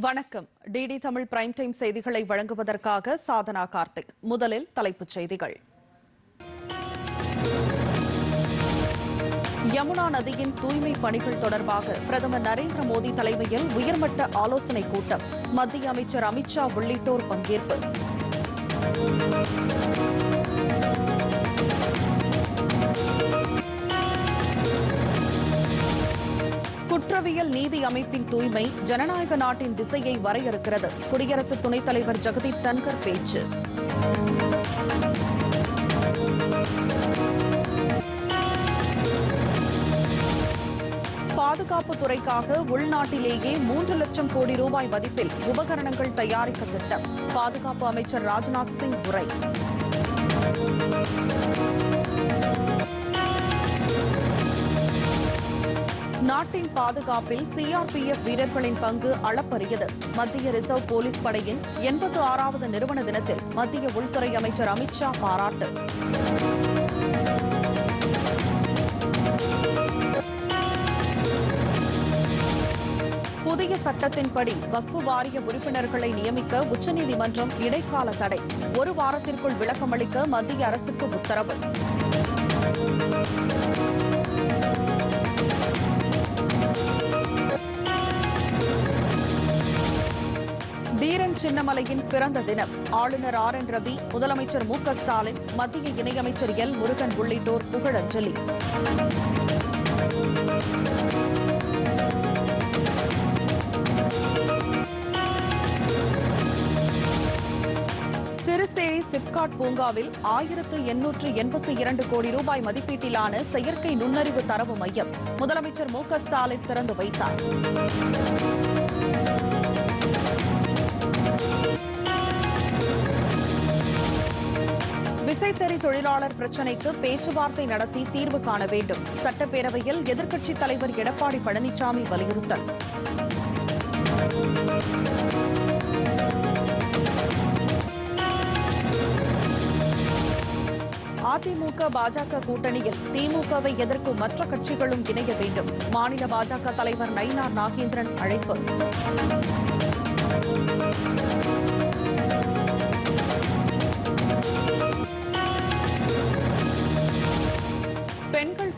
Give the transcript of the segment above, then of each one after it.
வணக்கம். DD Tamil prime time செய்திகளை வழங்குவதற்காக சாதனா கார்த்திக். முதலில் தலைப்புச் செய்திகள். யமுனா நதியின் தூய்மை பணிகள் தொடர்பாக பிரதமர் நரேந்திர மோடி தலைமையில் உயர்மட்ட ஆலோசனைக் கூட்டம். மத்திய அமைச்சர் அமித்ஷா உள்ளிட்டோர் பங்கேற்பு. குற்றவியல் நீதி அமைப்பின் தூய்மை ஜனநாயக நாட்டின் திசையை வரையறுக்கிறது. குடியரசு துணைத் தலைவர் ஜெகதீப் தன்கர் பேச்சு. பாதுகாப்பு துறைக்காக உள்நாட்டிலேயே மூன்று லட்சம் கோடி ரூபாய் மதிப்பில் உபகரணங்கள் தயாரிக்க திட்டம். பாதுகாப்பு அமைச்சர் ராஜ்நாத் சிங் உரை. நாட்டின் பாதுகாப்பில் சிஆர்பிஎஃப் வீரர்களின் பங்கு அளப்பரியது. மத்திய ரிசர்வ் போலீஸ் படையின் எண்பத்து ஆறாவது நிறுவன தினத்தில் மத்திய உள்துறை அமைச்சர் அமித்ஷா பாராட்டு. புதிய சட்டத்தின்படி வக்ஃபு வாரிய உறுப்பினர்களை நியமிக்க உச்சநீதிமன்றம் இடைக்கால தடை. ஒரு வாரத்திற்குள் விளக்கமளிக்க மத்திய அரசுக்கு உத்தரவு. தீரன் சின்னமலையின் பிறந்த தினம். ஆளுநர் ஆர். என். ரவி முதலமைச்சர் மு. ஸ்டாலின் மத்திய இணையமைச்சர் எல். முருகன் உள்ளிட்டோர் புகழஞ்சலி. சிறுசேரி சிப்காட் பூங்காவில் ஆயிரத்து எண்ணூற்று எண்பத்தி இரண்டு கோடி ரூபாய் மதிப்பீட்டிலான செயற்கை நுண்ணறிவு தரவு மையம் முதலமைச்சர் மு. ஸ்டாலின் திறந்து வைத்தார். விசைத்தறி தொழிலாளர் பிரச்சினைக்கு பேச்சுவார்த்தை நடத்தி தீர்வு காண வேண்டும். சட்டப்பேரவையில் எதிர்க்கட்சித் தலைவர் எடப்பாடி பழனிசாமி வலியுறுத்தல். அதிமுக பாஜக கூட்டணியில் திமுகவை எதிர்க்கும் மற்ற கட்சிகளும் இணைய வேண்டும். மாநில பாஜக தலைவர் நயினார் நாகேந்திரன் அழைப்பு.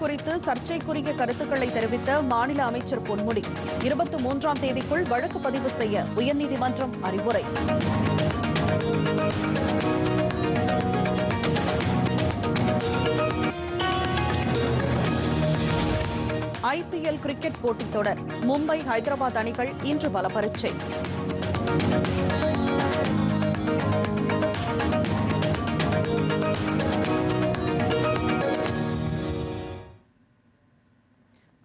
குறித்து சர்ச்சைக்குரிய கருத்துக்களை தெரிவித்த மாநில அமைச்சர் பொன்முடி. இருபத்தி மூன்றாம் தேதிக்குள் வழக்கு பதிவு செய்ய உயர்நீதிமன்றம் அறிவுரை. ஐபிஎல் கிரிக்கெட் போட்டித் தொடர். மும்பை ஹைதராபாத் அணிகள் இன்று பல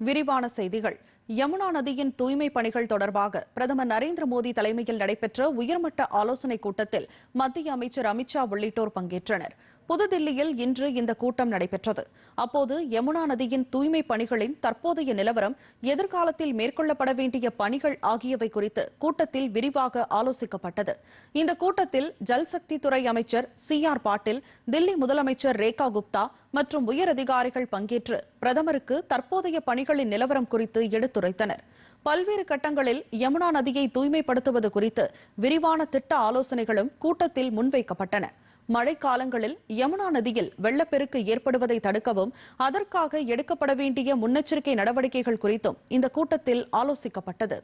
விரிவான செய்திகள். யமுனா நதியின் தூய்மை பணிகள் தொடர்பாக பிரதமர் நரேந்திர மோடி தலைமையில் நடைபெற்ற உயர்மட்ட ஆலோசனைக் கூட்டத்தில் மத்திய அமைச்சர் அமித்ஷா உள்ளிட்டோர் பங்கேற்றனர். புதுதில்லியில் இன்று இந்த கூட்டம் நடைபெற்றது. அப்போது யமுனா நதியின் தூய்மை பணிகளின் தற்போதைய நிலவரம் எதிர்காலத்தில் மேற்கொள்ளப்பட வேண்டிய பணிகள் ஆகியவை குறித்து கூட்டத்தில் விரிவாக ஆலோசிக்கப்பட்டது. இந்த கூட்டத்தில் ஜல்சக்தி துறை அமைச்சர் சி ஆர் பாட்டீல் தில்லி முதலமைச்சர் ரேகா குப்தா மற்றும் உயர் அதிகாரிகள் பங்கேற்று பிரதமருக்கு தற்போதைய பணிகளின் நிலவரம் குறித்து எடுத்துரைத்தனர். பல்வேறு கட்டங்களில் யமுனா நதியை தூய்மைப்படுத்துவது குறித்து விரிவான திட்ட ஆலோசனைகளும் கூட்டத்தில் முன்வைக்கப்பட்டன. மழைக்காலங்களில் யமுனா நதியில் வெள்ளப்பெருக்கு ஏற்படுவதை தடுக்கவும் அதற்காக எடுக்கப்பட வேண்டிய முன்னெச்சரிக்கை நடவடிக்கைகள் குறித்தும் இந்த கூட்டத்தில் ஆலோசிக்கப்பட்டது.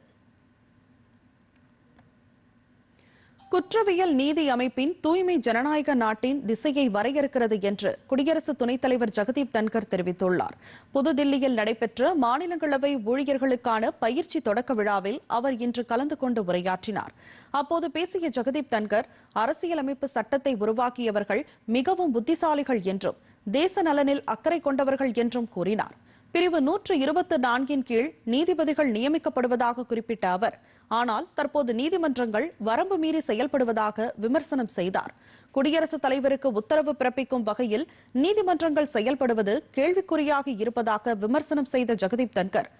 குற்றவியல் நீதி அமைப்பின் தூய்மை ஜனநாயக நாட்டின் திசையை வரையறுக்கிறது என்று குடியரசு துணைத் தலைவர் ஜெகதீப் தன்கர் தெரிவித்துள்ளார். புதுதில்லியில் நடைபெற்ற மாநிலங்களவை ஊழியர்களுக்கான பயிற்சி தொடக்க விழாவில் அவர் இன்று கலந்து கொண்டு உரையாற்றினார். அப்போது பேசிய ஜெகதீப் தன்கர் அரசியலமைப்பு சட்டத்தை உருவாக்கியவர்கள் மிகவும் புத்திசாலிகள் என்றும் தேச நலனில் அக்கறை கொண்டவர்கள் என்றும் கூறினார். பிரிவு நூற்று இருபத்தி நான்கின் கீழ் நீதிபதிகள் நியமிக்கப்படுவதாக குறிப்பிட்ட அவர் ஆனால் தற்போது நீதிமன்றங்கள் வரம்பு மீறி செயல்படுவதாக விமர்சனம் செய்தார். குடியரசுத் தலைவருக்கு உத்தரவு பிறப்பிக்கும் வகையில் நீதிமன்றங்கள் செயல்படுவது கேள்விக்குறியாக இருப்பதாக விமர்சனம் செய்த ஜெகதீப் தன்கர்.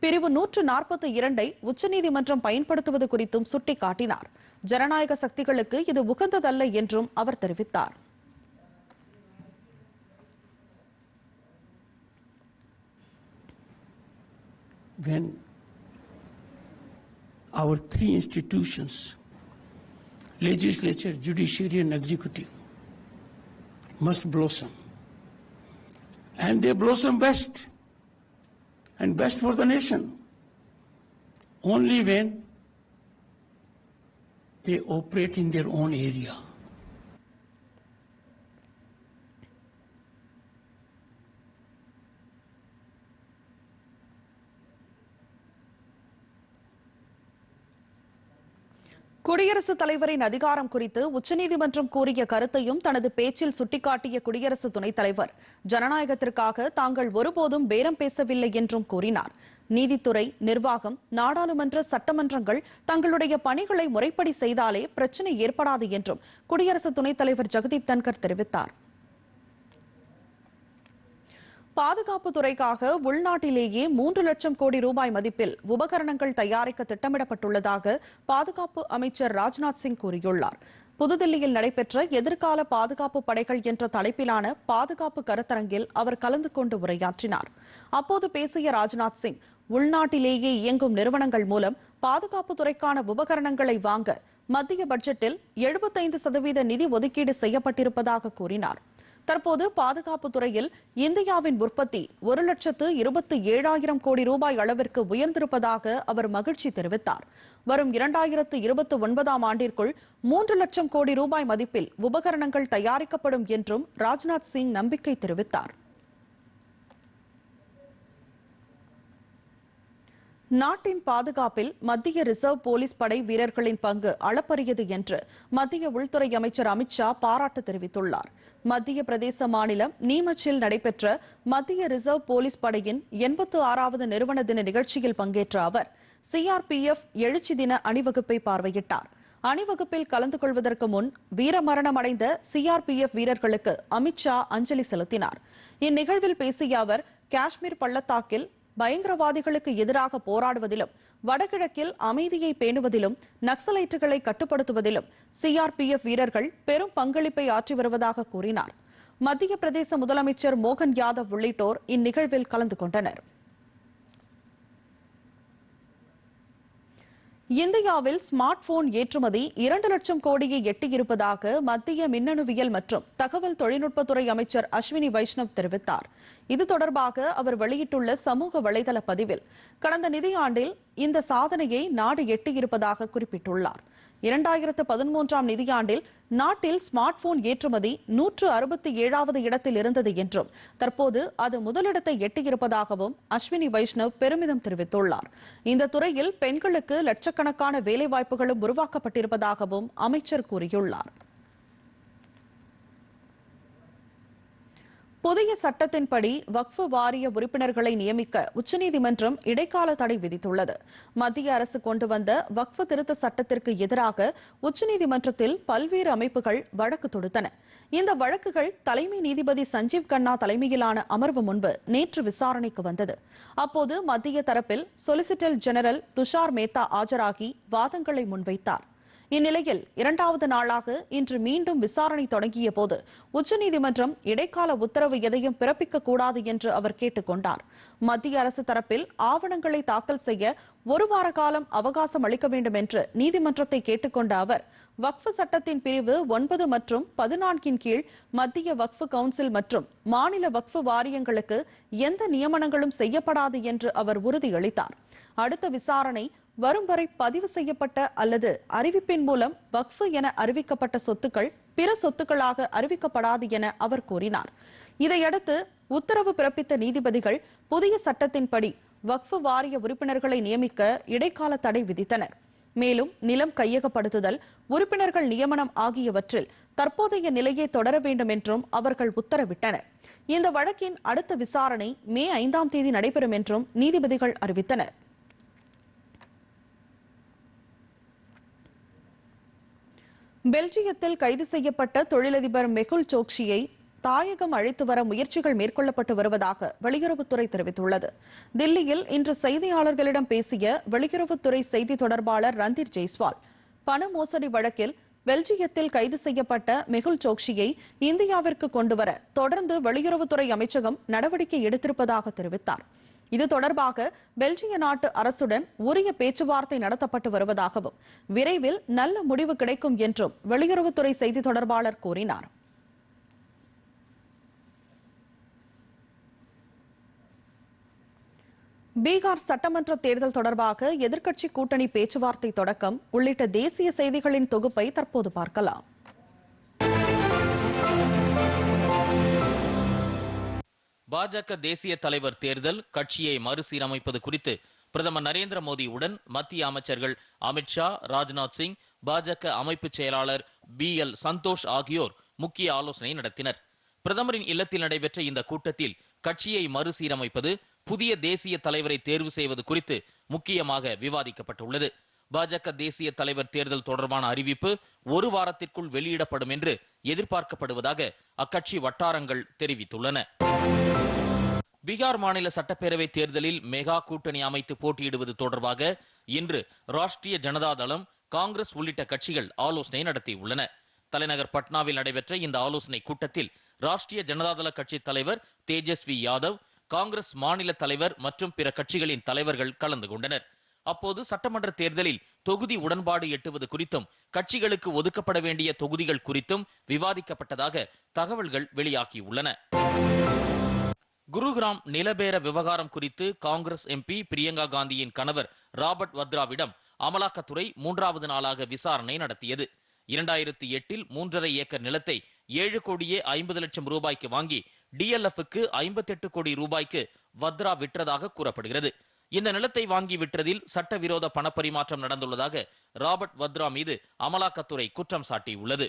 பிரிவு நூற்று நாற்பத்தி இரண்டை உச்சநீதிமன்றம் பயன்படுத்துவது குறித்தும் சுட்டிக்காட்டினார். ஜனநாயக சக்திகளுக்கு இது உகந்ததல்ல என்றும் அவர் தெரிவித்தார். when our three institutions legislature, judiciary, and executive must blossom. And they blossom best and best for the nation only when they operate in their own area. குடியரசுத் தலைவரின் அதிகாரம் குறித்து உச்சநீதிமன்றம் கூறிய கருத்தையும் தனது பேச்சில் சுட்டிக்காட்டிய குடியரசு துணைத் தலைவர். ஜனநாயகத்திற்காக தாங்கள் ஒருபோதும் பேரம் பேசவில்லை என்றும் கூறினார். நீதித்துறை நிர்வாகம் நாடாளுமன்ற சட்டமன்றங்கள் தங்களுடைய பணிகளை முறைப்படி செய்தாலே பிரச்சனை ஏற்படாது என்றும் குடியரசு துணைத் தலைவர் ஜெகதீப் தன்கர் தெரிவித்தார். பாதுகாப்பு துறைக்காக உள்நாட்டிலேயே மூன்று லட்சம் கோடி ரூபாய் மதிப்பில் உபகரணங்கள் தயாரிக்க திட்டமிடப்பட்டுள்ளதாக பாதுகாப்பு அமைச்சர் ராஜ்நாத் சிங் கூறியுள்ளார். புதுதில்லியில் நடைபெற்ற எதிர்கால பாதுகாப்பு படைகள் என்ற தலைப்பிலான பாதுகாப்பு கருத்தரங்கில் அவர் கலந்து கொண்டு உரையாற்றினார். அப்போது பேசிய ராஜ்நாத் சிங் உள்நாட்டிலேயே இயங்கும் நிறுவனங்கள் மூலம் பாதுகாப்பு துறைக்கான உபகரணங்களை வாங்க மத்திய பட்ஜெட்டில் எழுபத்தைந்து சதவீத நிதி ஒதுக்கீடு செய்யப்பட்டிருப்பதாக கூறினார். தற்போது பாதுகாப்பு துறையில் இந்தியாவின் உற்பத்தி ஒரு லட்சத்து இருபத்தி ஏழாயிரம் கோடி ரூபாய் அளவிற்கு உயர்ந்திருப்பதாக அவர் மகிழ்ச்சி தெரிவித்தார். வரும் இரண்டாயிரத்து இருபத்தி ஒன்பதாம் ஆண்டிற்குள் மூன்று லட்சம் கோடி ரூபாய் மதிப்பில் உபகரணங்கள் தயாரிக்கப்படும் என்றும் ராஜ்நாத் சிங் நம்பிக்கை தெரிவித்தார். நாட்டின் பாதுகாப்பில் மத்திய ரிசர்வ் போலீஸ் படை வீரர்களின் பங்கு அளப்பரியது என்று மத்திய உள்துறை அமைச்சர் அமித் ஷா பாராட்டு தெரிவித்துள்ளார். மத்திய பிரதேச மாநிலம் நீமச்சில் நடைபெற்ற மத்திய ரிசர்வ் போலீஸ் படையின் எண்பத்து ஆறாவது நிறுவன தின நிகழ்ச்சியில் பங்கேற்ற அவர் சிஆர்பிஎஃப் எழுச்சி தின அணிவகுப்பை பார்வையிட்டார். அணிவகுப்பில் கலந்து கொள்வதற்கு முன் வீரமரணம் அடைந்த சிஆர்பிஎஃப் வீரர்களுக்கு அமித் ஷா அஞ்சலி செலுத்தினார். இந்நிகழ்வில் பேசிய அவர் காஷ்மீர் பள்ளத்தாக்கில் பயங்கரவாதிகளுக்கு எதிராக போராடுவதிலும் வடகிழக்கில் அமைதியை பேணுவதிலும் நக்சலைட்டுகளை கட்டுப்படுத்துவதிலும் சிஆர்பிஎஃப் வீரர்கள் பெரும் பங்களிப்பை ஆற்றி வருவதாக கூறினார். மத்திய பிரதேச முதலமைச்சர் மோகன் யாதவ் உள்ளிட்டோர் இந்நிகழ்வில் கலந்து கொண்டனர். இந்தியாவில் ஸ்மார்ட் போன் ஏற்றுமதி இரண்டு லட்சம் கோடியை எட்டியிருப்பதாக மத்திய மின்னணுவியல் மற்றும் தகவல் தொழில்நுட்பத்துறை அமைச்சர் அஸ்வினி வைஷ்ணவ் தெரிவித்தார். இது தொடர்பாக அவர் வெளியிட்டுள்ள சமூக வலைதள பதிவில் கடந்த நிதியாண்டில் இந்த சாதனையை நாடு எட்டியிருப்பதாக குறிப்பிட்டுள்ளார். இரண்டாயிரத்து பதிமூன்றாம் நிதியாண்டில் நாட்டில் ஸ்மார்ட் போன் ஏற்றுமதி நூற்று அறுபத்தி ஏழாவது இடத்தில் இருந்தது என்றும் தற்போது அது முதலிடத்தை எட்டியிருப்பதாகவும் அஸ்வினி வைஷ்ணவ் பெருமிதம் தெரிவித்துள்ளார். இந்த துறையில் பெண்களுக்கு லட்சக்கணக்கான வேலைவாய்ப்புகளும் உருவாக்கப்பட்டிருப்பதாகவும் அமைச்சர் கூறியுள்ளார். புதிய சட்டத்தின்படி வக்ஃபு வாரிய உறுப்பினர்களை நியமிக்க உச்சநீதிமன்றம் இடைக்கால தடை விதித்துள்ளது. மத்திய அரசு கொண்டு வந்த வக்ஃபு திருத்த சட்டத்திற்கு எதிராக உச்சநீதிமன்றத்தில் பல்வேறு அமைப்புகள் வழக்கு தொடுத்தன. இந்த வழக்குகள் தலைமை நீதிபதி சஞ்சீவ் கண்ணா தலைமையிலான அமர்வு முன்பு நேற்று விசாரணைக்கு வந்தது. அப்போது மத்திய தரப்பில் சொலிசிட்டர் ஜெனரல் துஷார் மேத்தா ஆஜராகி வாதங்களை முன்வைத்தார். இந்நிலையில் இரண்டாவது நாளாக இன்று மீண்டும் விசாரணை தொடங்கிய போது உச்சநீதிமன்றம் இடைக்கால உத்தரவு எதையும் பிறப்பிக்க கூடாது என்று அவர் கேட்டுக் கொண்டார். மத்திய அரசு தரப்பில் ஆவணங்களை தாக்கல் செய்ய ஒரு வார காலம் அவகாசம் அளிக்க வேண்டும் என்று நீதிமன்றத்தை கேட்டுக்கொண்ட அவர் வக்ஃபு சட்டத்தின் பிரிவு ஒன்பது மற்றும் பதினான்கின் கீழ் மத்திய வக்ஃபு கவுன்சில் மற்றும் மாநில வக்ஃபு வாரியங்களுக்கு எந்த நியமனங்களும் செய்யப்படாது என்று அவர் உறுதியளித்தார். அடுத்த விசாரணை வரும் வரை பதிவு செய்யப்பட்ட அல்லது அறிவிப்பின் மூலம் வக்ஃபு என அறிவிக்கப்பட்ட சொத்துக்கள் பிற சொத்துக்களாக அறிவிக்கப்படாது என அவர் கூறினார். இதையடுத்து உத்தரவு பிறப்பித்த நீதிபதிகள் புதிய சட்டத்தின்படி வக்ஃபு வாரிய உறுப்பினர்களை நியமிக்க இடைக்கால தடை விதித்தனர். மேலும் நிலம் கையகப்படுத்துதல் உறுப்பினர்கள் நியமனம் ஆகியவற்றில் தற்போதைய நிலையை தொடர வேண்டும் என்றும் அவர்கள் உத்தரவிட்டனர். இந்த வழக்கின் அடுத்த விசாரணை மே ஐந்தாம் தேதி நடைபெறும் என்றும் நீதிபதிகள் அறிவித்தனர். பெல்ஜியத்தில் கைது செய்யப்பட்ட தொழிலதிபர் மெகுல் சோக்ஷியை தாயகம் அழைத்து வர முயற்சிகள் மேற்கொள்ளப்பட்டு வருவதாக வெளியுறவுத்துறை தெரிவித்துள்ளது. தில்லியில் இன்று செய்தியாளர்களிடம் பேசிய வெளியுறவுத்துறை செய்தி தொடர்பாளர் ரந்தீர் ஜெய்ஸ்வால் பண மோசடி வழக்கில் பெல்ஜியத்தில் கைது செய்யப்பட்ட மெகுல் சோக்ஷியை இந்தியாவிற்கு கொண்டுவர தொடர்ந்து வெளியுறவுத்துறை அமைச்சகம் நடவடிக்கை எடுத்திருப்பதாக தெரிவித்தார். இது தொடர்பாக பெல்ஜிய நாட்டு அரசுடன் உரிய பேச்சுவார்த்தை நடத்தப்பட்டு வருவதாகவும் விரைவில் நல்ல முடிவு கிடைக்கும் என்றும் வெளியுறவுத்துறை செய்தி தொடர்பாளர் கூறினார். பீகார் சட்டமன்ற தேர்தல் தொடர்பாக எதிர்க்கட்சி கூட்டணி பேச்சுவார்த்தை தொடக்கம் உள்ளிட்ட தேசிய செய்திகளின் தொகுப்பை தற்போது பார்க்கலாம். பாஜக தேசிய தலைவர் தேர்தல் கட்சியை மறுசீரமைப்பது குறித்து பிரதமர் நரேந்திர மோடியுடன் மத்திய அமைச்சர்கள் அமித்ஷா ராஜ்நாத் சிங் பாஜக அமைப்பு செயலாளர் பி. எல். சந்தோஷ் ஆகியோர் முக்கிய ஆலோசனை நடத்தினர். பிரதமரின் இல்லத்தில் நடைபெற்ற இந்த கூட்டத்தில் கட்சியை மறுசீரமைப்பது புதிய தேசிய தலைவரை தேர்வு செய்வது குறித்து முக்கியமாக விவாதிக்கப்பட்டுள்ளது. பாஜக தேசிய தலைவர் தேர்தல் தொடர்பான அறிவிப்பு ஒரு வாரத்திற்குள் வெளியிடப்படும் என்று எதிர்பார்க்கப்படுவதாக அக்கட்சி வட்டாரங்கள் தெரிவித்துள்ளன. பீகார் மாநில சட்டப்பேரவை தேர்தலில் மெகா கூட்டணி அமைத்து போட்டியிடுவது தொடர்பாக இன்று ராஷ்டிரிய ஜனதாதளம் காங்கிரஸ் உள்ளிட்ட கட்சிகள் ஆலோசனை நடத்தியுள்ளன. தலைநகர் பட்னாவில் நடைபெற்ற இந்த ஆலோசனை கூட்டத்தில் ராஷ்டிரிய ஜனதாதள கட்சி தலைவர் தேஜஸ்வி யாதவ் காங்கிரஸ் மாநில தலைவர் மற்றும் பிற கட்சிகளின் தலைவர்கள் கலந்து கொண்டனர். அப்போது சட்டமன்ற தேர்தலில் தொகுதி உடன்பாடு எட்டுவது குறித்தும் கட்சிகளுக்கு ஒதுக்கப்பட வேண்டிய தொகுதிகள் குறித்தும் விவாதிக்கப்பட்டதாக தகவல்கள் வெளியாகியுள்ளன. குருகிராம் நிலபேர விவகாரம் குறித்து காங்கிரஸ் எம்பி பிரியங்கா காந்தியின் கணவர் ராபர்ட் வத்ராவிடம் அமலாக்கத்துறை மூன்றாவது நாளாக விசாரணை நடத்தியது. இரண்டாயிரத்தி எட்டில் மூன்றரை ஏக்கர் நிலத்தை ஏழு கோடியே ஐம்பது லட்சம் ரூபாய்க்கு வாங்கி டிஎல்எஃப்க்கு ஐம்பத்தெட்டு கோடி ரூபாய்க்கு வத்ரா விற்றதாக கூறப்படுகிறது. இந்த நிலத்தை வாங்கி விற்றதில் சட்டவிரோத பணப்பரிமாற்றம் நடந்துள்ளதாக ராபர்ட் வத்ரா மீது அமலாக்கத்துறை குற்றம் சாட்டியுள்ளது.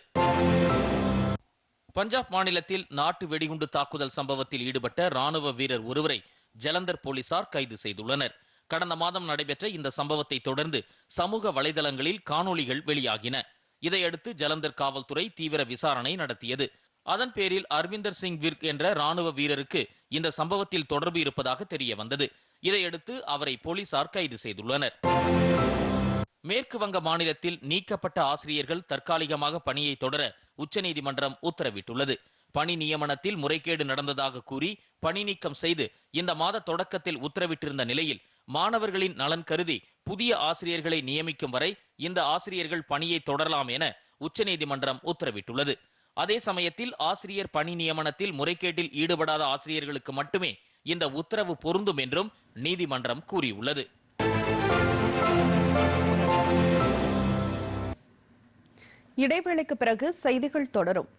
பஞ்சாப் மாநிலத்தில் நாட்டு வெடிகுண்டு தாக்குதல் சம்பவத்தில் ஈடுபட்ட ராணுவ வீரர் ஒருவரை ஜலந்தர் போலீசார் கைது செய்துள்ளனர். கடந்த மாதம் நடைபெற்ற இந்த சம்பவத்தை தொடர்ந்து சமூக வலைதளங்களில் காணொளிகள் வெளியாகின. இதையடுத்து ஜலந்தர் காவல்துறை தீவிர விசாரணை நடத்தியது. அதன் பேரில் அரவிந்தர் சிங் விர்க் என்ற ராணுவ வீரருக்கு இந்த சம்பவத்தில் தொடர்பு இருப்பதாக தெரிய வந்தது இதையடுத்து அவரை போலீசார் கைது செய்துள்ளனர். மேற்கு வங்க மாநிலத்தில் நீக்கப்பட்ட ஆசிரியர்கள் தற்காலிகமாக பணியை தொடர உச்சநீதிமன்றம் உத்தரவிட்டுள்ளது. பணி நியமனத்தில் முறைகேடு நடந்ததாக கூறி பணி நீக்கம் செய்து இந்த மாத தொடக்கத்தில் உத்தரவிட்டிருந்த நிலையில் மாணவர்களின் நலன் கருதி புதிய ஆசிரியர்களை நியமிக்கும் வரை இந்த ஆசிரியர்கள் பணியை தொடரலாம் என உச்சநீதிமன்றம் உத்தரவிட்டுள்ளது. அதே சமயத்தில் ஆசிரியர் பணி நியமனத்தில் முறைகேட்டில் ஈடுபடாத ஆசிரியர்களுக்கு மட்டுமே இந்த உத்தரவு பொருந்தும் என்றும் நீதிமன்றம் கூறியுள்ளது. இடைவேளைக்கு பிறகு செய்திகள் தொடரும்.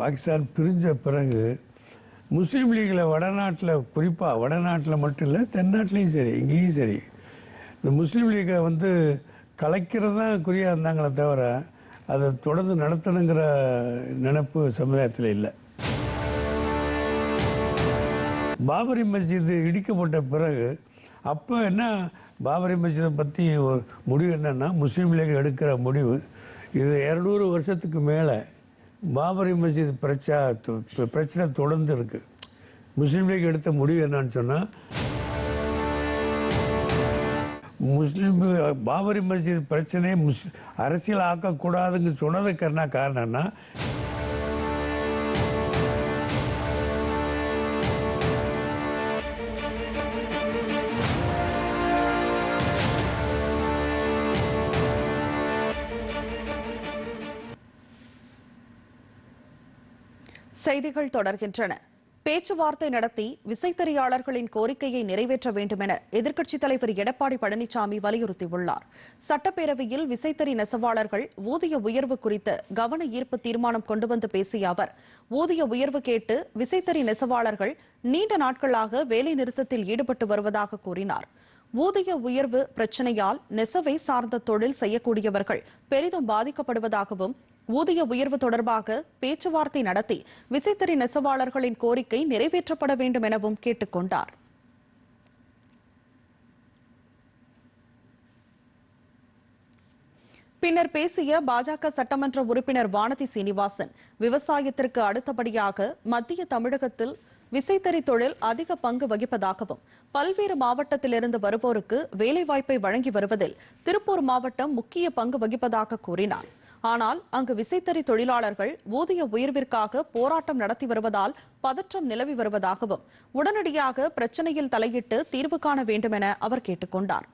பாகிஸ்தான் பிரிஞ்ச பிறகு முஸ்லீம் லீக்கில் வடநாட்டில் குறிப்பாக வடநாட்டில் மட்டும் இல்லை தென்னாட்டிலையும் சரி இங்கேயும் சரி இந்த முஸ்லீம் லீக்கை வந்து கலைக்கிறது தான் குறியாக இருந்தாங்களே தவிர அதை தொடர்ந்து நடத்தணுங்கிற நினைப்பு சமுதாயத்தில் இல்லை. பாபரி மஸ்ஜித் இடிக்கப்பட்ட பிறகு அப்போ என்ன பாபரி மஸ்ஜிதை பற்றி ஒரு முடிவு என்னென்னா முஸ்லீம் லீக் எடுக்கிற முடிவு இது இரநூறு வருஷத்துக்கு மேலே பாபரி மஸ்ஜித் பிரச்சா பிரச்சனை தொடர்ந்து இருக்கு. முஸ்லீம் லீக் எடுத்த முடிவு என்னன்னு சொன்னால் முஸ்லீம் பாபரி மஸ்ஜித் பிரச்சனையை முஸ் அரசியல் ஆக்கக்கூடாதுன்னு சொன்னதுக்கு என்ன காரணம்னா செய்திகள் தொடர்கின்றன. பேச்சுவார்த்தை நடத்தி விசைத்தறியாளர்களின் கோரிக்கையை நிறைவேற்ற வேண்டும் என எதிர்க்கட்சித் தலைவர் எடப்பாடி பழனிசாமி வலியுறுத்தியுள்ளார். சட்டப்பேரவையில் விசைத்தறி நெசவாளர்கள் ஊதிய உயர்வு குறித்து கவன ஈர்ப்பு தீர்மானம் கொண்டு வந்து பேசிய அவர் ஊதிய உயர்வு கேட்டு விசைத்தறி நெசவாளர்கள் நீண்ட நாட்களாக வேலை நிறுத்தத்தில் ஈடுபட்டு வருவதாக கூறினார். ஊதிய உயர்வு பிரச்சனையால் நெசவை சார்ந்த தொழில் செய்யக்கூடியவர்கள் பெரிதும் பாதிக்கப்படுவதாகவும் ஊதிய உயர்வு தொடர்பாக பேச்சுவார்த்தை நடத்தி விசைத்தறி நெசவாளர்களின் கோரிக்கை நிறைவேற்றப்பட வேண்டும் எனவும் கேட்டுக் கொண்டார். பின்னர் பேசிய பாஜக சட்டமன்ற உறுப்பினர் வானதி சீனிவாசன் விவசாயத்திற்கு அடுத்தபடியாக மத்திய தமிழகத்தில் விசைத்தறி தொழில் அதிக பங்கு வகிப்பதாகவும் பல்வேறு மாவட்டத்திலிருந்து வருவோருக்கு வேலைவாய்ப்பை வழங்கி வருவதில் திருப்பூர் மாவட்டம் முக்கிய பங்கு வகிப்பதாக கூறினார். ஆனால் அங்கு விசைத்தறி தொழிலாளர்கள் ஊதிய உயர்விற்காக போராட்டம் நடத்தி வருவதால் பதற்றம் நிலவி வருவதாகவும் உடனடியாக பிரச்சனையில் தலையிட்டு தீர்வு காண வேண்டும் என அவர் கேட்டுக்கொண்டார்.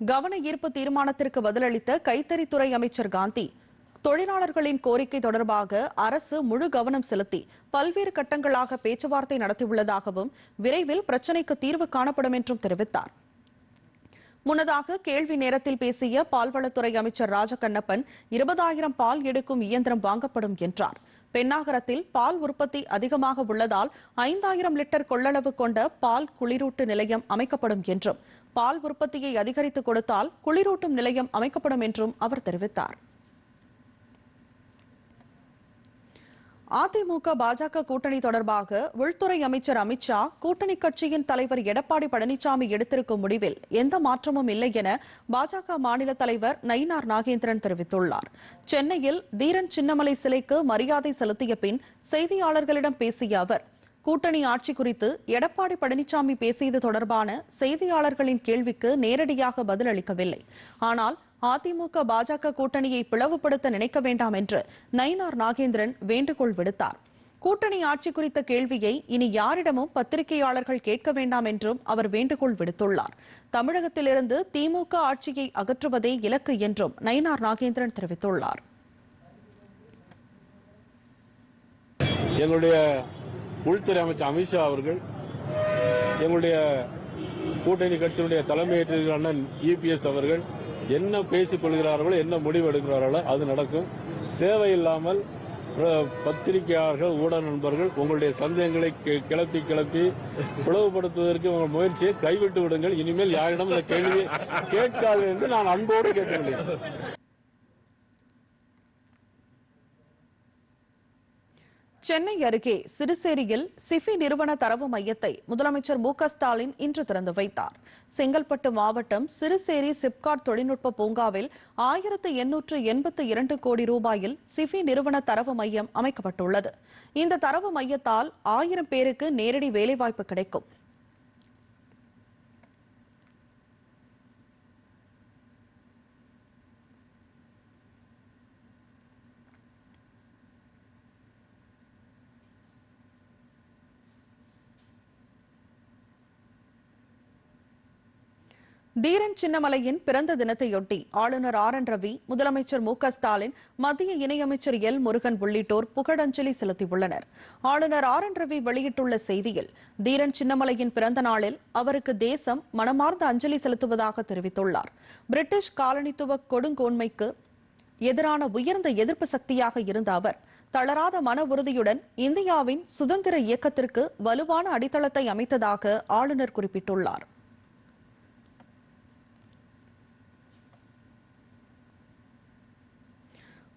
கவன ஈர்ப்பு தீர்மானத்திற்கு பதிலளித்த கைத்தறித்துறை அமைச்சர் காந்தி தொழிலாளர்களின் கோரிக்கை தொடர்பாக அரசு முழு கவனம் செலுத்தி பல்வேறு கட்டங்களாக பேச்சுவார்த்தை நடத்தியுள்ளதாகவும் விரைவில் பிரச்சினைக்கு தீர்வு காணப்படும் என்றும் தெரிவித்தார். முன்னதாக கேள்வி நேரத்தில் பேசிய பால்வளத்துறை அமைச்சர் ராஜகண்ணப்பன் இருபதாயிரம் பால் எடுக்கும் இயந்திரம் வாங்கப்படும் என்றார். பெண்ணாகரத்தில் பால் உற்பத்தி அதிகமாக உள்ளதால் ஐந்தாயிரம் லிட்டர் கொள்ளளவு கொண்ட பால் குளிரூட்டு நிலையம் அமைக்கப்படும் என்றும் பால் உற்பத்தியை அதிகரித்து கொடுத்தால் குளிரூட்டும் நிலையம் அமைக்கப்படும் என்றும் அவர் தெரிவித்தார். அதிமுக பாஜக கூட்டணி தொடர்பாக உள்துறை அமைச்சர் அமித்ஷா கூட்டணி கட்சியின் தலைவர் எடப்பாடி பழனிசாமி எடுத்திருக்கும் முடிவில் எந்த மாற்றமும் இல்லை என பாஜக மாநில தலைவர் நயினார் நாகேந்திரன் தெரிவித்துள்ளார். சென்னையில் தீரன் சின்னமலை சிலைக்கு மரியாதை செலுத்திய பின் செய்தியாளர்களிடம் பேசிய அவர் கூட்டணி ஆட்சி குறித்து எடப்பாடி பழனிசாமி பேசியது தொடர்பான செய்தியாளர்களின் கேள்விக்கு நேரடியாக பதிலளிக்கவில்லை. ஆனால் அதிமுக பாஜக கூட்டணியை பிளவுபடுத்த நினைக்க வேண்டாம் என்று நயினார் நாகேந்திரன் வேண்டுகோள் விடுத்தார். கூட்டணி ஆட்சி குறித்த கேள்வியை இனி யாரிடமும் பத்திரிகையாளர்கள் கேட்க வேண்டாம் என்றும் அவர் வேண்டுகோள் விடுத்துள்ளார். தமிழகத்திலிருந்து திமுக ஆட்சியை அகற்றுவதே இலக்கு என்றும் நயினார் நாகேந்திரன் தெரிவித்துள்ளார். எங்களுடைய உள்துறை அமைச்சர் அமித்ஷா அவர்கள் எங்களுடைய கூட்டணி கட்சியினுடைய தலைமையேற்ற அண்ணன் இபிஎஸ் அவர்கள் என்ன பேசிக் கொள்கிறார்களோ என்ன முடிவு எடுக்கிறார்களோ அது நடக்கும். தேவையில்லாமல் பத்திரிகையாளர்கள் ஊடக நண்பர்கள் உங்களுடைய சந்தேகங்களை கிளப்பி கிளப்பி பிளவுபடுத்துவதற்கு உங்கள் முயற்சியை கைவிட்டு விடுங்கள். இனிமேல் யாரிடம் இந்த கேள்வியை கேட்காது என்று நான் அன்போடு கேட்டுக்கொள்கிறேன். சென்னை அருகே சிறுசேரியில் சிஃபி நிறுவன தரவு மையத்தை முதலமைச்சர் மு ஸ்டாலின் இன்று திறந்து வைத்தார். செங்கல்பட்டு மாவட்டம் சிறுசேரி சிப்காட் தொழில்நுட்ப பூங்காவில் ஆயிரத்து எண்ணூற்று எண்பத்து இரண்டு கோடி ரூபாயில் சிஃபி நிறுவன தரவு மையம் அமைக்கப்பட்டுள்ளது. இந்த தரவு மையத்தால் ஆயிரம் பேருக்கு நேரடி வேலைவாய்ப்பு கிடைக்கும். தீரன் சின்னமலையின் பிறந்த தினத்தையொட்டி ஆளுநர் ஆர் என் ரவி முதலமைச்சர் மு க ஸ்டாலின் மத்திய இணையமைச்சர் எல் முருகன் உள்ளிட்டோர் புகழஞ்சலி செலுத்தியுள்ளனர். ஆளுநர் ஆர் என் ரவி வெளியிட்டுள்ள செய்தியில் தீரன் சின்னமலையின் பிறந்த நாளில் அவருக்கு தேசம் மனமார்ந்த அஞ்சலி செலுத்துவதாக தெரிவித்துள்ளார். பிரிட்டிஷ் காலனித்துவ கொடுங்கோன்மைக்கு எதிரான உயர்ந்த எதிர்ப்பு சக்தியாக இருந்த அவர் தளராத மன உறுதியுடன் இந்தியாவின் சுதந்திர இயக்கத்திற்கு வலுவான அடித்தளத்தை அமைத்ததாக ஆளுநர் குறிப்பிட்டுள்ளார்.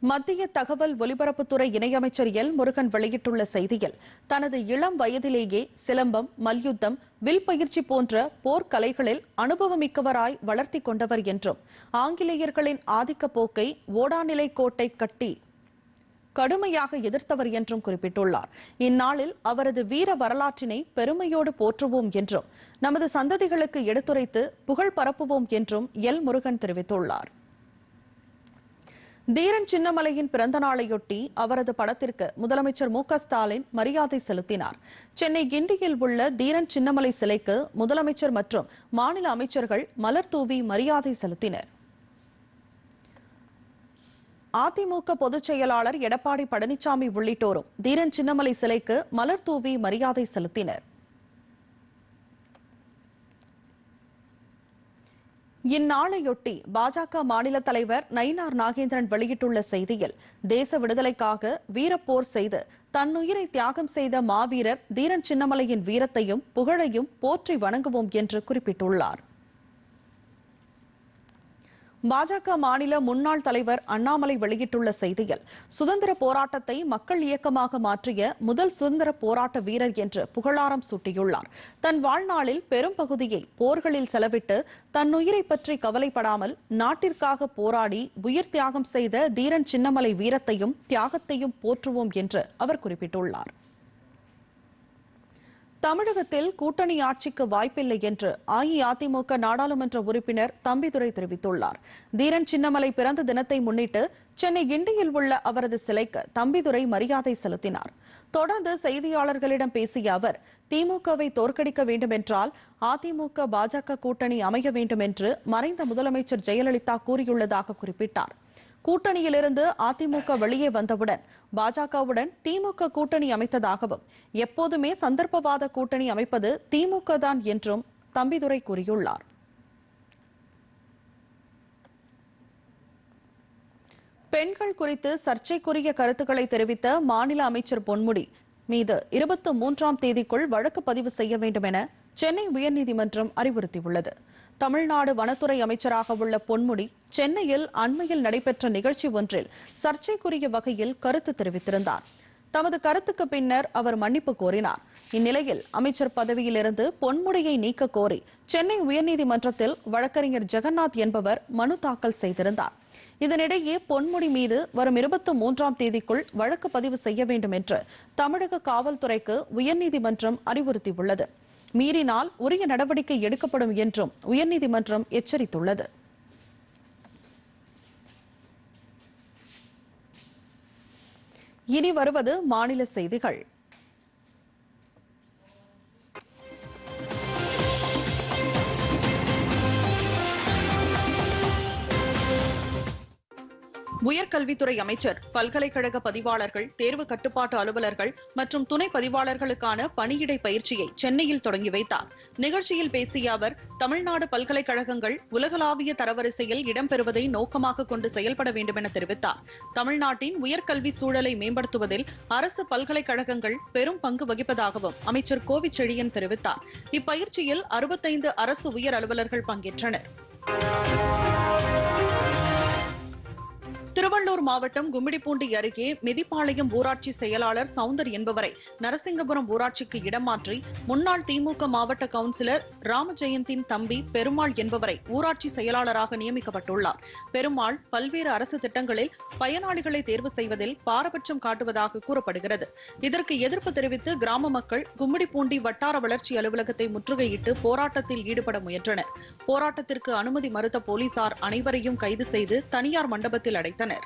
மத்திய தகவல் ஒலிபரப்புத்துறை இணையமைச்சர் எல். முருகன் வெளியிட்டுள்ள செய்தியில் தனது இளம் வயதிலேயே சிலம்பம் மல்யுத்தம் வில் பயிற்சி போன்ற போர்க்கலைகளில் அனுபவமிக்கவராய் வளர்த்தி கொண்டவர் என்றும் ஆங்கிலேயர்களின் ஆதிக்க போக்கை ஓடாநிலை கோட்டை கட்டி கடுமையாக எதிர்த்தவர் என்றும் குறிப்பிட்டுள்ளார். இந்நாளில் அவரது வீர வரலாற்றினை பெருமையோடு போற்றுவோம் என்றும் நமது சந்ததிகளுக்கு எடுத்துரைத்து புகழ் பரப்புவோம் என்றும் எல். முருகன் தெரிவித்துள்ளார். தீரன் சின்னமலையின் பிறந்த நாளையொட்டி அவரது படத்திற்கு முதலமைச்சர் மு ஸ்டாலின் மரியாதை செலுத்தினார். சென்னை கிண்டியில் உள்ள தீரன் சின்னமலை சிலைக்கு முதலமைச்சர் மற்றும் மாநில அமைச்சர்கள் மலர் தூவி மரியாதை செலுத்தினர். அதிமுக பொதுச் செயலாளர் எடப்பாடி பழனிசாமி உள்ளிட்டோரும் தீரன் சின்னமலை சிலைக்கு மலர் தூவி மரியாதை செலுத்தினர். இந்நாளையொட்டி பாஜக மாநில தலைவர் நயினார் நாகேந்திரன் வெளியிட்டுள்ள செய்தியில் தேச விடுதலைக்காக வீரப்போர் செய்து தன்னுயிரை தியாகம் செய்த மாவீரர் தீரன் சின்னமலையின் வீரத்தையும் புகழையும் போற்றி வணங்குவோம் என்று குறிப்பிட்டுள்ளார். பாஜக மாநில முன்னாள் தலைவர் அண்ணாமலை வெளியிட்டுள்ள செய்தியில் சுதந்திர போராட்டத்தை மக்கள் இயக்கமாக மாற்றிய முதல் சுதந்திர போராட்ட வீரர் என்று புகழாரம் சூட்டியுள்ளார். தன் வாழ்நாளில் பெரும் பகுதியை போர்களில் செலவிட்டு தன்னுயிரை பற்றி கவலைப்படாமல் நாட்டிற்காக போராடி உயிர் தியாகம் செய்த தீரன் சின்னமலை வீரத்தையும் தியாகத்தையும் போற்றுவோம் என்று அவர் குறிப்பிட்டுள்ளார். தமிழகத்தில் கூட்டணி ஆட்சிக்கு வாய்ப்பில்லை என்று அஇஅதிமுக நாடாளுமன்ற உறுப்பினர் தம்பிதுரை தெரிவித்துள்ளார். தீரன் சின்னமலை பிறந்த தினத்தை முன்னிட்டு சென்னை கிண்டியில் உள்ள அவரது சிலைக்கு தம்பிதுரை மரியாதை செலுத்தினார். தொடர்ந்து செய்தியாளர்களிடம் பேசிய அவர் திமுகவை தோற்கடிக்க வேண்டுமென்றால் அதிமுக பாஜக கூட்டணி அமைய வேண்டும் என்று மறைந்த முதலமைச்சர் ஜெயலலிதா கூறியுள்ளதாக குறிப்பிட்டார். கூட்டணியிலிருந்து அதிமுக வெளியே வந்தவுடன் பாஜகவுடன் திமுக கூட்டணி அமைத்ததாகவும் எப்போதுமே சந்தர்ப்பவாத கூட்டணி அமைப்பது திமுக தான் என்றும் தம்பிதுரை கூறியுள்ளார். பெண்கள் குறித்து சர்ச்சைக்குரிய கருத்துக்களை தெரிவித்த மாநில அமைச்சர் பொன்முடி மீது இருபத்தி மூன்றாம் தேதிக்குள் வழக்கு பதிவு செய்ய வேண்டும் என சென்னை உயர்நீதிமன்றம் அறிவுறுத்தியுள்ளது. தமிழ்நாடு வனத்துறை அமைச்சராக உள்ள பொன்முடி சென்னையில் அண்மையில் நடைபெற்ற நிகழ்ச்சி ஒன்றில் சர்ச்சைக்குரிய வகையில் கருத்து தெரிவித்திருந்தார். தமது கருத்துக்கு பின்னர் அவர் மன்னிப்பு கோரினார். இந்நிலையில் அமைச்சர் பதவியிலிருந்து பொன்முடியை நீக்க கோரி சென்னை உயர்நீதிமன்றத்தில் வழக்கறிஞர் ஜெகநாத் என்பவர் மனு தாக்கல் செய்திருந்தார். இதனிடையே பொன்முடி மீது வரும் இருபத்தி மூன்றாம் தேதிக்குள் வழக்கு பதிவு செய்ய வேண்டும் என்று தமிழக காவல்துறைக்கு உயர்நீதிமன்றம் அறிவுறுத்தியுள்ளது. மீறினால் உரிய நடவடிக்கை எடுக்கப்படும் என்றும் உயர்நீதிமன்றம் எச்சரித்துள்ளது. இனி வருவது மாநில செய்திகள். உயர்கல்வித்துறை அமைச்சர் பல்கலைக்கழக பதிவாளர்கள் தேர்வு கட்டுப்பாட்டு அலுவலர்கள் மற்றும் துணை பதிவாளர்களுக்கான பணியிடை பயிற்சியை சென்னையில் தொடங்கி வைத்தார். நிகழ்ச்சியில் பேசிய அவர் தமிழ்நாடு பல்கலைக்கழகங்கள் உலகளாவிய தரவரிசையில் இடம்பெறுவதை நோக்கமாக கொண்டு செயல்பட வேண்டும் என தெரிவித்தார். தமிழ்நாட்டின் உயர்கல்வி சூழலை மேம்படுத்துவதில் அரசு பல்கலைக்கழகங்கள் பெரும் பங்கு வகிப்பதாகவும் அமைச்சர் கோவிச்செழியன் தெரிவித்தார். இப்பயிற்சியில் அறுபத்தைந்து அரசு உயர் அலுவலர்கள் பங்கேற்றனர். திருவள்ளூர் மாவட்டம் கும்மிடிப்பூண்டி அருகே மிதிப்பாளையம் ஊராட்சி செயலாளர் சவுந்தர் என்பவரை நரசிங்கபுரம் ஊராட்சிக்கு இடமாற்றி முன்னாள் திமுக மாவட்ட கவுன்சிலர் ராமஜெயந்தின் தம்பி பெருமாள் என்பவரை ஊராட்சி செயலாளராக நியமிக்கப்பட்டுள்ளார். பெருமாள் பல்வேறு அரசு திட்டங்களில் பயனாளிகளை தேர்வு செய்வதில் பாரபட்சம் காட்டுவதாக கூறப்படுகிறது. இதற்கு எதிர்ப்பு தெரிவித்து கிராம மக்கள் கும்மிடிப்பூண்டி வட்டார வளர்ச்சி அலுவலகத்தை முற்றுகையிட்டு போராட்டத்தில் ஈடுபட முயன்றனர். போராட்டத்திற்கு அனுமதி மறுத்த போலீசார் அனைவரையும் கைது செய்து தனியார் மண்டபத்தில் tener.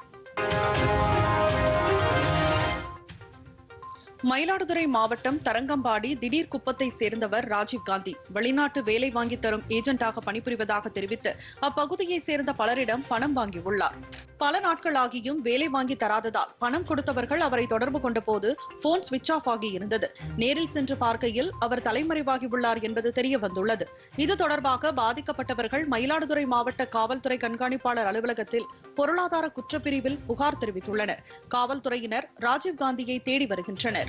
மயிலாடுதுறை மாவட்டம் தரங்கம்பாடி திடீர் குப்பத்தை சேர்ந்தவர் ராஜீவ்காந்தி வெளிநாட்டு வேலை வாங்கி தரும் ஏஜென்ட்டாக பணிபுரிவதாக தெரிவித்து அப்பகுதியை சேர்ந்த பலரிடம் பணம் வாங்கியுள்ளார் பல நாட்களாகியும் வேலை வாங்கி தராததால் பணம் கொடுத்தவர்கள் அவரை தொடர்பு கொண்ட போது போன் சுவிட்ச் ஆஃப் ஆகி இருந்தது. நேரில் சென்று பார்க்கையில் அவர் தலைமறைவாகியுள்ளார் என்பது தெரிய வந்துள்ளது. இது தொடர்பாக பாதிக்கப்பட்டவர்கள் மயிலாடுதுறை மாவட்ட காவல்துறை கண்காணிப்பாளர் அலுவலகத்தில் பொருளாதார குற்றப்பிரிவில் புகார் தெரிவித்துள்ளனர். காவல்துறையினர் ராஜீவ்காந்தியை தேடி வருகின்றனர்.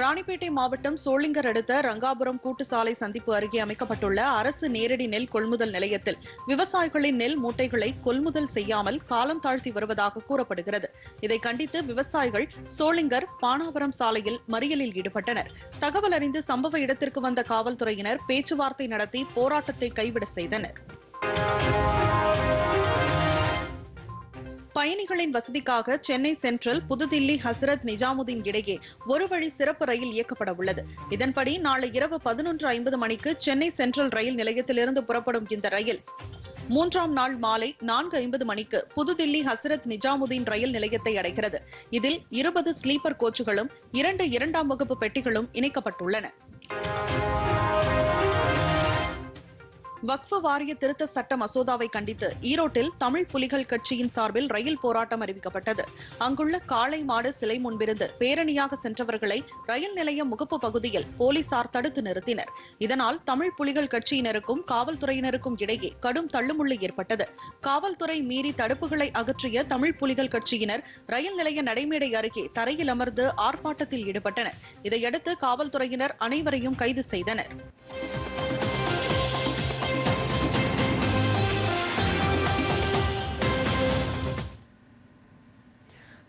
ராணிப்பேட்டை மாவட்டம் சோளிங்கர் அடுத்த ரங்காபுரம் கூட்டு சாலை சந்திப்பு அருகே அமைக்கப்பட்டுள்ள அரசு நேரடி நெல் கொள்முதல் நிலையத்தில் விவசாயிகளின் நெல் மூட்டைகளை கொள்முதல் செய்யாமல் காலம் தாழ்த்தி வருவதாக கூறப்படுகிறது. இதை கண்டித்து விவசாயிகள் சோளிங்கர் பானாபுரம் சாலையில் மறியலில் ஈடுபட்டனர். தகவல் அறிந்து சம்பவ இடத்திற்கு வந்த காவல்துறையினர் பேச்சுவார்த்தை நடத்தி போராட்டத்தை கைவிட செய்தனர். பயணிகளின் வசதிக்காக சென்னை சென்ட்ரல் புதுதில்லி ஹசரத் நிஜாமுதீன் இடையே ஒரு வழி சிறப்பு ரயில் இயக்கப்பட உள்ளது. இதன்படி நாளை இரவு பதினொன்று ஐம்பது மணிக்கு சென்னை சென்ட்ரல் ரயில் நிலையத்திலிருந்து புறப்படும் இந்த ரயில். மூன்றாம் நாள் மாலை நான்கு ஐம்பது மணிக்கு புதுதில்லி ஹசரத் நிஜாமுதீன் ரயில் நிலையத்தை அடைகிறது. இதில் இருபது ஸ்லீப்பர் கோச்சுகளும் இரண்டு இரண்டாம் வகுப்பு பெட்டிகளும் இணைக்கப்பட்டுள்ளன. வக்ஃபு வாரிய திருத்த சட்ட மசோதாவை கண்டித்து ஈரோட்டில் தமிழ் புலிகள் கட்சியின் சார்பில் ரயில் போராட்டம் அறிவிக்கப்பட்டது. அங்குள்ள காளை மாடு சிலை முன்பிருந்து பேரணியாக சென்றவர்களை ரயில் நிலைய முகப்பு பகுதியில் போலீசார் தடுத்து நிறுத்தினர். இதனால் தமிழ் புலிகள் கட்சியினருக்கும் காவல்துறையினருக்கும் இடையே கடும் தள்ளுமுள்ளு ஏற்பட்டது. காவல்துறை மீறி தடுப்புகளை அகற்றிய தமிழ் புலிகள் கட்சியினர் ரயில் நிலைய நடைமேடை அருகே தரையில் அமர்ந்து ஆர்ப்பாட்டத்தில் ஈடுபட்டனர். இதையடுத்து காவல்துறையினர் அனைவரையும் கைது செய்தனர்.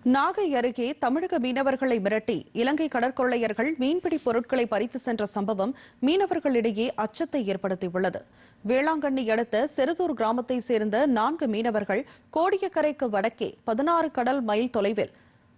நாகை அருகே தமிழக மீனவர்களை மிரட்டி இலங்கை கடற்கொள்ளையர்கள் மீன்பிடி பொருட்களை பறித்து சென்ற சம்பவம் மீனவர்களிடையே அச்சத்தை ஏற்படுத்தியுள்ளது. வேளாங்கண்ணி அடுத்த செருதூர் கிராமத்தை சேர்ந்த நான்கு மீனவர்கள் கோடியக்கரைக்கு வடக்கே பதினாறு கடல் மைல் தொலைவில்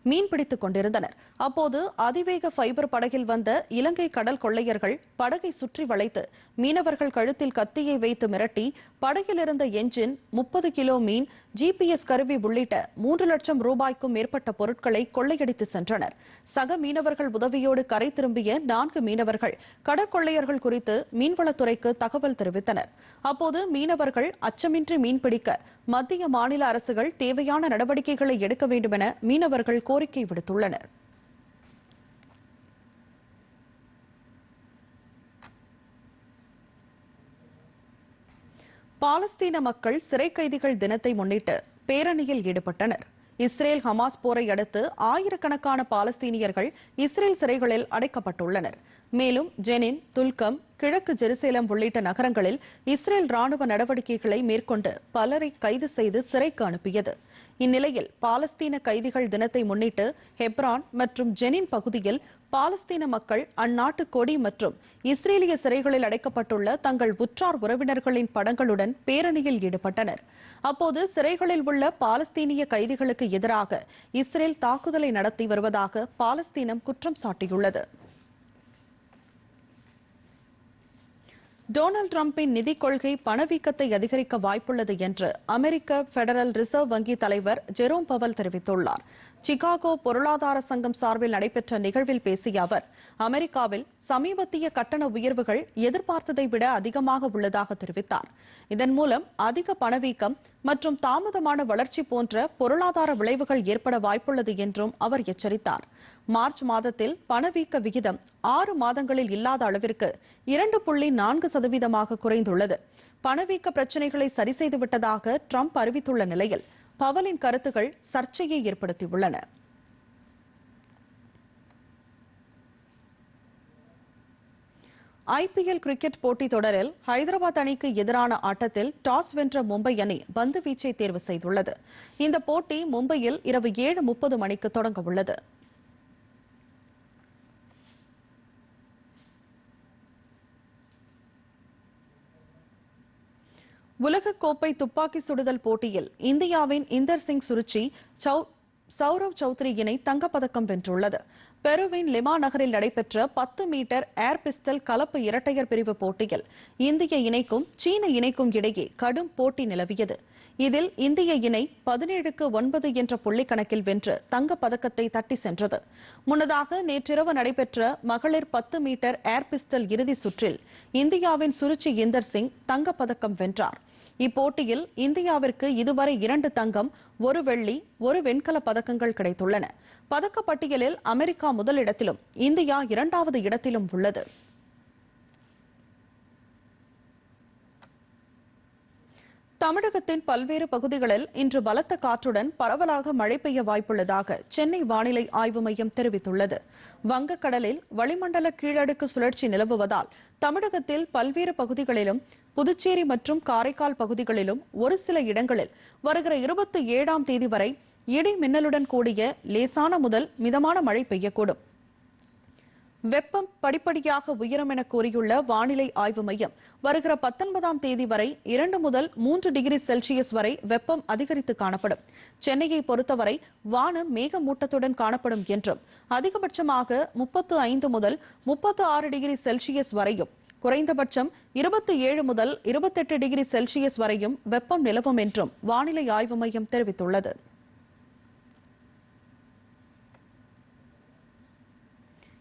மீன்பிடித்துக் கொண்டிருந்தனர். அப்போது அதிவேக ஃபைபர் படகில் வந்த இலங்கை கடல் கொள்ளையர்கள் படகை சுற்றி வளைத்து மீனவர்கள் கழுத்தில் கத்தியை வைத்து மிரட்டி படகில் இருந்த என்ஜின் முப்பது கிலோ மீன் ஜிபிஎஸ் கருவி உள்ளிட்ட மூன்று லட்சம் ரூபாய்க்கும் மேற்பட்ட பொருட்களை கொள்ளையடித்து சென்றனர். சக மீனவர்கள் உதவியோடு கரை திரும்பிய நான்கு மீனவர்கள் கடற்கொள்ளையர்கள் குறித்து மீன்வளத்துறைக்கு தகவல் தெரிவித்தனர். அப்போது மீனவர்கள் அச்சமின்றி மீன்பிடிக்க மத்திய மாநில அரசுகள் தேவையான நடவடிக்கைகளை எடுக்க வேண்டும் என மீனவர்கள் கோரிக்கை விடுத்துள்ளனர். பாலஸ்தீன மக்கள் சிறை கைதிகள் தினத்தை முன்னிட்டு பேரணியில் ஈடுபட்டனர். இஸ்ரேல் ஹமாஸ் போரை அடுத்து ஆயிரக்கணக்கான பாலஸ்தீனியர்கள் இஸ்ரேல் சிறைகளில் அடைக்கப்பட்டுள்ளனர். மேலும் ஜெனின் துல்கம் கிழக்கு ஜெருசேலம் உள்ளிட்ட நகரங்களில் இஸ்ரேல் ராணுவ நடவடிக்கைகளை மேற்கொண்டு பலரை கைது செய்து சிறைக்கு அனுப்பியது. இந்நிலையில் பாலஸ்தீன கைதிகள் தினத்தை முன்னிட்டு ஹெப்ரான் மற்றும் ஜெனின் பகுதியில் பாலஸ்தீன மக்கள் அந்நாட்டு கொடி மற்றும் இஸ்ரேலிய சிறைகளில் அடைக்கப்பட்டுள்ள தங்கள் உற்றார் உறவினர்களின் படங்களுடன் பேரணியில் ஈடுபட்டனர். அப்போது சிறைகளில் உள்ள பாலஸ்தீனிய கைதிகளுக்கு எதிராக இஸ்ரேல் தாக்குதலை நடத்தி வருவதாக பாலஸ்தீனம் குற்றம் சாட்டியுள்ளது. டொனால்டு டிரம்பின் நிதி கொள்கை பணவீக்கத்தை அதிகரிக்க வாய்ப்புள்ளது என்று அமெரிக்க பெடரல் ரிசர்வ் வங்கி தலைவர் ஜெரோம் பவல் தெரிவித்துள்ளார். சிகாகோ பொருளாதார சங்கம் சார்பில் நடைபெற்ற நிகழ்வில் பேசிய அவர் அமெரிக்காவில் சமீபத்திய கட்டண உயர்வுகள் எதிர்பார்த்ததை விட அதிகமாக உள்ளதாக தெரிவித்தார். இதன் மூலம் அதிக பணவீக்கம் மற்றும் தாமதமான வளர்ச்சி போன்ற பொருளாதார விளைவுகள் ஏற்பட வாய்ப்புள்ளது என்றும் அவர் எச்சரித்தார். மார்ச் மாதத்தில் பணவீக்க விகிதம் ஆறு மாதங்களில் இல்லாத அளவிற்கு இரண்டு புள்ளி நான்கு சதவீதமாக குறைந்துள்ளது. பணவீக்க பிரச்சினைகளை சரி செய்து விட்டதாக ட்ரம்ப் அறிவித்துள்ள நிலையில் பவலின் கருத்துகள் சர்ச்சையை ஏற்படுத்தியுள்ளன. ஐபிஎல் கிரிக்கெட் போட்டித் தொடரில் ஹைதராபாத் அணிக்கு எதிரான ஆட்டத்தில் டாஸ் வென்ற மும்பை அணி பந்து வீச்சை தேர்வு செய்துள்ளது. இந்த போட்டி மும்பையில் இரவு ஏழு முப்பது மணிக்கு தொடங்க உள்ளது உலகக்கோப்பை துப்பாக்கி சுடுதல் போட்டியில் இந்தியாவின் இந்தர் சிங் சுருச்சி சௌ- சௌரவ் சௌத்ரி இணை தங்கப்பதக்கம் வென்றுள்ளது. பெருவின் லிமா நகரில் நடைபெற்ற பத்து மீட்டர் ஏர் பிஸ்டல் கலப்பு இரட்டையர் பிரிவு போட்டியில் இந்திய இணைக்கும் சீன இணைக்கும் இடையே கடும் போட்டி நிலவியது. இதில் இந்திய இணை பதினேழுக்கு ஒன்பது என்ற புள்ளி கணக்கில் வென்று தங்கப் பதக்கத்தை தட்டி சென்றது. முன்னதாக நேற்றிரவு நடைபெற்ற மகளிர் பத்து மீட்டர் ஏர் பிஸ்டல் இறுதி சுற்றில் இந்தியாவின் சுருச்சி இந்தர் சிங் தங்கப்பதக்கம் வென்றார். இப்போட்டியில் இந்தியாவிற்கு இதுவரை இரண்டு தங்கம் ஒரு வெள்ளி ஒரு வெண்கல பதக்கங்கள் கிடைத்துள்ளன. பதக்கப்பட்டியலில் அமெரிக்கா முதலிடத்திலும் இந்தியா இரண்டாவது இடத்திலும் உள்ளது. தமிழகத்தின் பல்வேறு பகுதிகளில் இன்று பலத்த காற்றுடன் பரவலாக மழை பெய்ய வாய்ப்புள்ளதாக சென்னை வானிலை ஆய்வு மையம் தெரிவித்துள்ளது. வங்கக்கடலில் வளிமண்டல கீழடுக்கு சுழற்சி நிலவுவதால் தமிழகத்தில் பல்வேறு பகுதிகளிலும் புதுச்சேரி மற்றும் காரைக்கால் பகுதிகளிலும் ஒரு சில இடங்களில் வருகிற இருபத்தி ஏழாம் தேதி வரை இடி மின்னலுடன் கூடிய லேசான முதல் மிதமான மழை பெய்யக்கூடும். வெப்பம் படிப்படியாக உயரும் என கூறியுள்ள வானிலை ஆய்வு மையம் வருகிற பத்தொன்பதாம் தேதி வரை இரண்டு முதல் மூன்று டிகிரி செல்சியஸ் வரை வெப்பம் அதிகரித்து காணப்படும். சென்னையை பொறுத்தவரை வானம் மேகமூட்டத்துடன் காணப்படும் என்றும் அதிகபட்சமாக முப்பத்து ஐந்து முதல் முப்பத்து ஆறு டிகிரி செல்சியஸ் வரையும் குறைந்தபட்சம் இருபத்தி ஏழு முதல் இருபத்தெட்டு டிகிரி செல்சியஸ் வரையும் வெப்பம் நிலவும் என்றும் வானிலை ஆய்வு மையம் தெரிவித்துள்ளது.